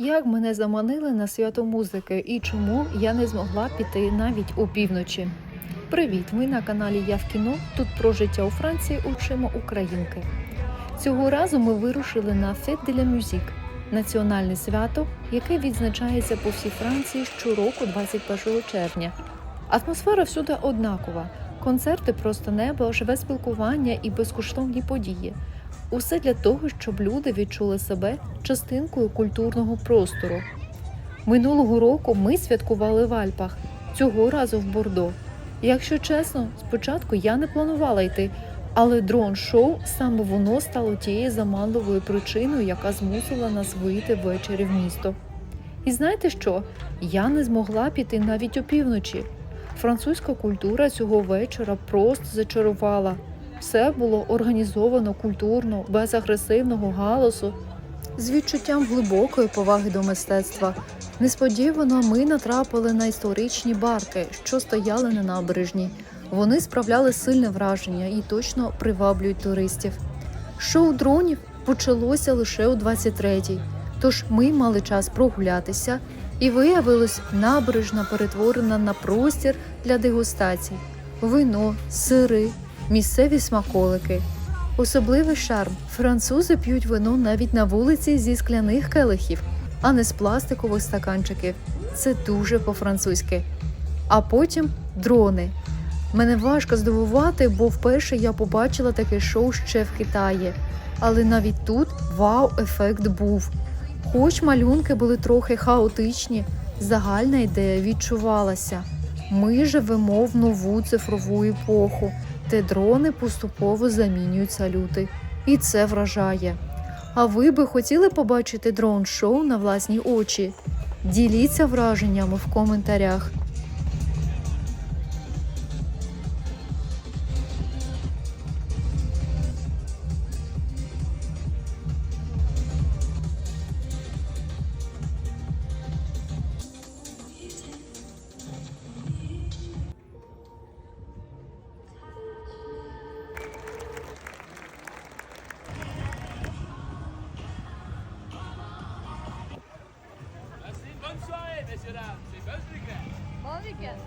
Як мене заманили на свято музики і чому я не змогла піти навіть опівночі? Привіт! Ви на каналі Я в кіно. Тут про життя у Франції учимо українки. Цього разу ми вирушили на Fête de la Musique – національне свято, яке відзначається по всій Франції щороку 21 червня. Атмосфера всюди однакова: концерти просто небо, живе спілкування і безкоштовні події. Усе для того, щоб люди відчули себе частинкою культурного простору. Минулого року ми святкували в Альпах, цього разу в Бордо. Якщо чесно, спочатку я не планувала йти, але дрон-шоу саме воно стало тією заманливою причиною, яка змусила нас вийти ввечері в місто. І знаєте що? Я не змогла піти навіть опівночі. Французька культура цього вечора просто зачарувала. Все було організовано культурно, без агресивного галасу, з відчуттям глибокої поваги до мистецтва. Несподівано ми натрапили на історичні барки, що стояли на набережній. Вони справляли сильне враження і точно приваблюють туристів. Шоу дронів почалося лише у 23-й, тож ми мали час прогулятися, і виявилось, набережна перетворена на простір для дегустацій, вино, сири, місцеві смаколики. Особливий шарм французи п'ють вино навіть на вулиці зі скляних келихів, а не з пластикових стаканчиків. Це дуже по-французьки. А потім дрони. Мене важко здивувати, бо вперше я побачила таке шоу ще в Китаї. Але навіть тут вау-ефект був. Хоч малюнки були трохи хаотичні, загальна ідея відчувалася. Ми живемо в нову цифрову епоху, де дрони поступово замінюють салюти. І це вражає. А ви би хотіли побачити дрон-шоу на власні очі? Діліться враженнями в коментарях. C'est Buzz Weekend. Bon week-end.